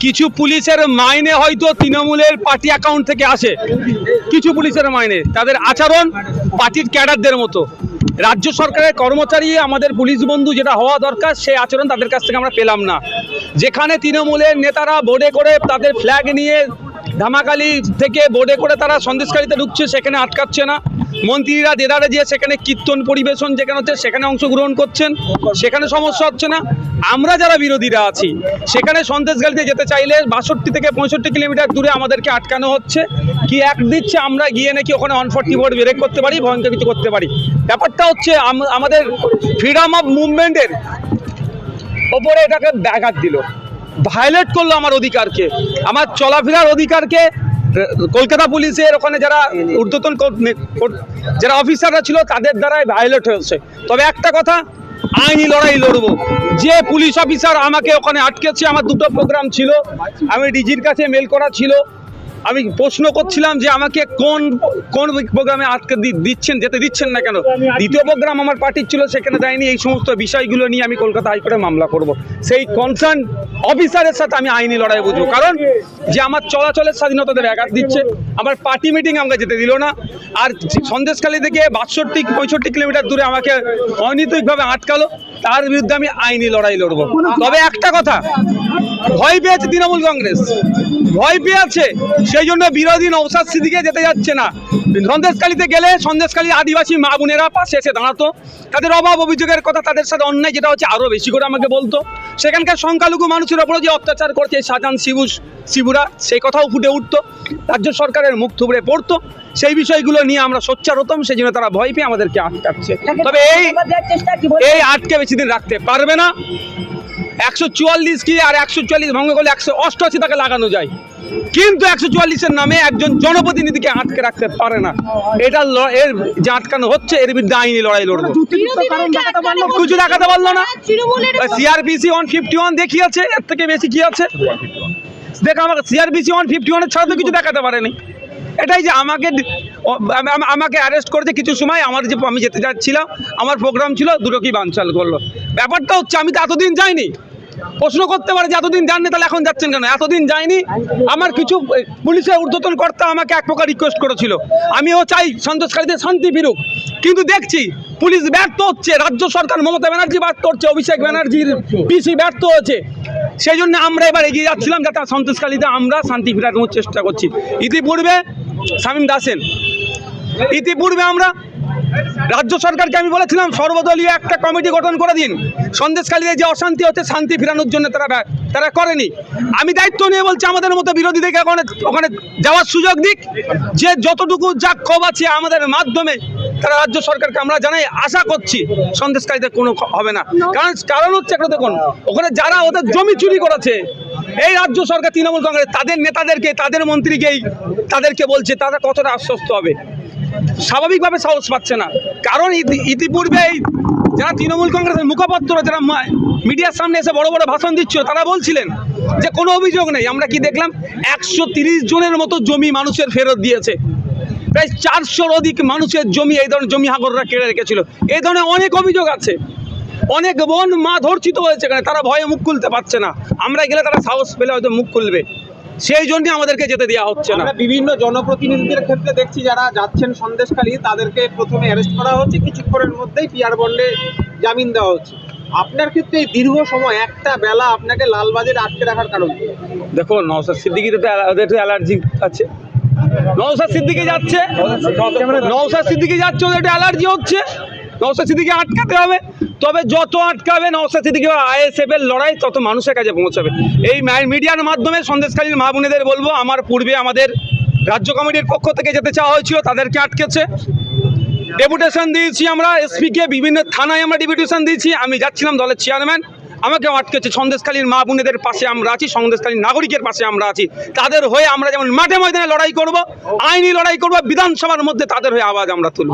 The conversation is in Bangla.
কিছু পুলিশের মাইনে হয়তো তৃণমূলের পার্টি অ্যাকাউন্ট থেকে আসে। কিছু পুলিশের মাইনে। তাদের আচরণ পার্টির ক্যাডারদের মতো। রাজ্য সরকারের কর্মচারী, আমাদের পুলিশ বন্ধু যেটা হওয়া দরকার, সেই আচরণ তাদের কাছ থেকে আমরা পেলাম না। যেখানে তৃণমূলের নেতারা বোর্ডে করে তাদের ফ্ল্যাগ নিয়ে ধামাকালি থেকে বোর্ডে করে তারা সন্দেশকারীতে ঢুকছে, সেখানে আটকাচ্ছে না। মন্ত্রীরা দেদারে যে সেখানে কীর্তন পরিবেশন যেখানে হচ্ছে, সেখানে অংশগ্রহণ করছেন। সেখানে সমস্যা হচ্ছে না। আমরা যারা বিরোধীরা আছি, সেখানে সন্দেশগালিতে যেতে চাইলে বাষট্টি থেকে পঁয়ষট্টি কিলোমিটার দূরে আমাদেরকে আটকানো হচ্ছে। কি এক দিচ্ছে, আমরা গিয়ে নাকি ওখানে অন ফর্টি বোর্ড ব্রেক করতে পারি ভয়ঙ্কর কিছু করতে পারি। ব্যাপারটা হচ্ছে আমাদের ফ্রিডম অফ মুভমেন্টের ওপরে এটাকে ব্যাঘাত দিল। ভায়োলেট করল আমার অধিকারকে। আমার চলাফেরার অধিকারকে কলকাতা পুলিশের ওখানে যারা ঊর্ধ্বতন যারা অফিসাররা ছিল, তাদের দ্বারাই ভায়োলেট হয়েছে। তবে একটা কথা, আইনি লড়াই লড়বো। যে পুলিশ অফিসার আমাকে ওখানে আটকেছে, আমার দুটো প্রোগ্রাম ছিল। আমি ডিজির কাছে মেল করা ছিল। আমি প্রশ্ন করছিলাম যে আমাকে কোন কোন প্রোগ্রামে আটকে দিচ্ছেন, যেতে দিচ্ছেন না কেন? দ্বিতীয় প্রোগ্রাম আমার পার্টির ছিল, সেখানে যায়নি এই সমস্ত বিষয়গুলো নিয়ে আমি কলকাতা হাইকোর্টে মামলা করব। সেই কনসার্ন অফিসারের সাথে আমি আইনি লড়াই বুঝব। কারণ যে আমার চলাচলের স্বাধীনতাতে ব্যাঘাত দিচ্ছে। আমার পার্টি মিটিং আমাকে যেতে দিল না। আর সন্দেশখালী থেকে বাষট্টি, পঁয়ষট্টি কিলোমিটার দূরে আমাকে অনৈতিকভাবে আটকালো। তার বিরুদ্ধে আমি আইনি লড়াই লড়বো। তবে একটা কথা ভয় পেয়েছে তৃণমূল কংগ্রেস। ভয় পেয়েছে সেই জন্য বিরোধী নৌসাদ সিদ্দিকে যেতে যাচ্ছে না। সন্দেশকালীতে গেলে সন্দেশকালী আদিবাসী মা বোনেরা পাশে এসে দাঁড়াতো। তাদের অভাব অভিযোগের কথা তাদের সাথে অন্যায় যেটা হচ্ছে আরও বেশি করে আমাকে বলতো। সেখানকার সংখ্যালঘু মানুষের ওপরে যে অত্যাচার করছে শাহজাহান শিবু শিবুরা সেই কথাও ফুটে উঠতো। রাজ্য সরকারের মুখ থুবড়ে পড়তো। সেই বিষয়গুলো নিয়ে আমরা সোচ্চার হতাম সেই জন্য তারা ভয় পেয়ে আমাদেরকে আটকাচ্ছে। তবে এই এই আটকে বেশি দিন রাখতে পারবে না। একশো চুয়াল্লিশ কি আর একশো চুয়াল্লিশ ভঙ্গ করলে একশো অষ্টআশি তাকে লাগানো যায়? কিন্তু একশো চুয়াল্লিশের নামে একজন জনপ্রতিনিধিকে আটকে রাখতে পারে না। এটা এর যে আটকানো হচ্ছে এর বিরুদ্ধে আইনি লড়াই লড়বো। কিছু দেখাতে পারল না। সিআরপিসি ওয়ান ফিফটি ওয়ান দেখিয়েছে এর থেকে বেশি কি আছে? দেখ আমাকে সিআরপিসি ওয়ান ফিফটি ওয়ানের ছাড়া তো কিছু দেখাতে পারেনি। এটাই যে আমাকে আমাকে অ্যারেস্ট করেছে কিছু সময় আমার যে আমি যেতে যাচ্ছিলাম, আমার প্রোগ্রাম ছিল, দুটো কি বানচাল করল। ব্যাপারটা হচ্ছে আমি তো এতদিন যাইনি। প্রশ্ন করতে পারে যে এতদিন যাননি, তাহলে এখন যাচ্ছেন কেন? এতদিন যাইনি। আমার কিছু পুলিশের ঊর্ধ্বতন কর্তা আমাকে এক প্রকার রিকোয়েস্ট করেছিল। আমিও চাই সন্তোষকারীদের শান্তি ফিরুক। কিন্তু দেখছি, পুলিশ ব্যর্থ হচ্ছে, রাজ্য সরকার মমতা ব্যানার্জি ব্যর্থ হচ্ছে, অভিষেক ব্যানার্জির পিসি ব্যর্থ হচ্ছে সেই জন্য আমরা এবার এগিয়ে যাচ্ছিলাম যাতে সন্তোষকালীতে আমরা শান্তি ফিরানোর চেষ্টা করছি। ইতিপূর্বে শামীম দাসেন। ইতিপূর্বে আমরা রাজ্য সরকারকে আমি বলেছিলাম, সর্বদলীয় একটা কমিটি গঠন করে দিন। সন্দেশকালীতে যে অশান্তি হচ্ছে, শান্তি ফেরানোর জন্য তারা তারা করেনি। আমি দায়িত্ব নিয়ে বলছি, আমাদের মতো বিরোধীদেরকে ওখানে ওখানে যাওয়ার সুযোগ দিক। যে যতটুকু যা ক্ষোভ আছে আমাদের মাধ্যমে তারা রাজ্য সরকারকে আমরা জানাই, আশা করছি সন্দেশকারীদের কোনো হবে না। কারণ কারণ হচ্ছে একটা দেখুন, ওখানে যারা ওদের জমি চুরি করেছে এই রাজ্য সরকার, তৃণমূল কংগ্রেস, তাদের নেতাদেরকে, তাদের মন্ত্রীকেই, তাদেরকে বলছে, তারা কতটা আশ্বস্ত হবে? স্বাভাবিকভাবে সাহস পাচ্ছে না। কারণ ইতি- ইতিপূর্বে এই যারা তৃণমূল কংগ্রেসের মুখপাত্র, যারা মিডিয়ার সামনে এসে বড় বড় ভাষণ দিচ্ছিল, তারা বলছিলেন যে, কোনো অভিযোগ নেই। আমরা কি দেখলাম, একশো জনের মতো জমি মানুষের ফেরত দিয়েছে। প্রায় চারশোর অধিক মানুষের জমি, এই ধরনের জমি হাগররা কেড়ে রেখেছিল। এই ধরনের অনেক অভিযোগ আছে। অনেক বোন মা ধর্ষিত হয়েছে এখানে তারা ভয়ে মুখ খুলতে পারছে না। আমরা গেলে তারা সাহস পেলে হয়তো মুখ খুলবে। সেই জন্য আমাদেরকে যেতে দেওয়া হচ্ছে না। আমরা বিভিন্ন জনপ্রতিনিধিদের ক্ষেত্রে দেখছি যারা যাচ্ছেন সন্দেশখালী তাদেরকে প্রথমে অ্যারেস্ট করা হচ্ছে। কিছুক্ষণের মধ্যেই পিয়ার বন্ডে জামিন দেওয়া হচ্ছে। আপনার ক্ষেত্রে এই দীর্ঘ সময় একটা বেলা আপনাকে লালবাজারে আটকে রাখার কারণ? দেখো নওসাদ সিদ্দিকির তো অ্যালার্জি আছে। নওসাদ সিদ্দিকি যাচ্ছে। নওসাদ সিদ্দিকি যাচ্ছে ওদের অ্যালার্জি হচ্ছে। নওসাদ সিদ্দিকি আটকাতে হবে। তবে যত আটকাবে নওসাদ সিদ্দিকি আইএসএফ এর লড়াই, তত মানুষের কাছে পৌঁছাবে। এই মিডিয়ার মাধ্যমে সন্দেশকালীন মা বোনেদের বলব, আমার পূর্বে আমাদের রাজ্য কমিটির পক্ষ থেকে যেতে চাওয়া হয়েছিল, তাদেরকে আটকেছে। ডেপুটেশন দিয়েছি আমরা এসপিকে, বিভিন্ন থানায় আমরা ডেপুটেশন দিয়েছি। আমি যাচ্ছিলাম দলের চেয়ারম্যান আমাকে আটকেছে। সন্দেশকালীন মা বোনেদের পাশে আমরা আছি সন্দেশকালীন নাগরিকের পাশে আমরা আছি। তাদের হয়ে আমরা যেমন মাঠে ময়দানে লড়াই করব, আইনি লড়াই করব, বিধানসভার মধ্যে তাদের হয়ে আওয়াজ আমরা তুলব।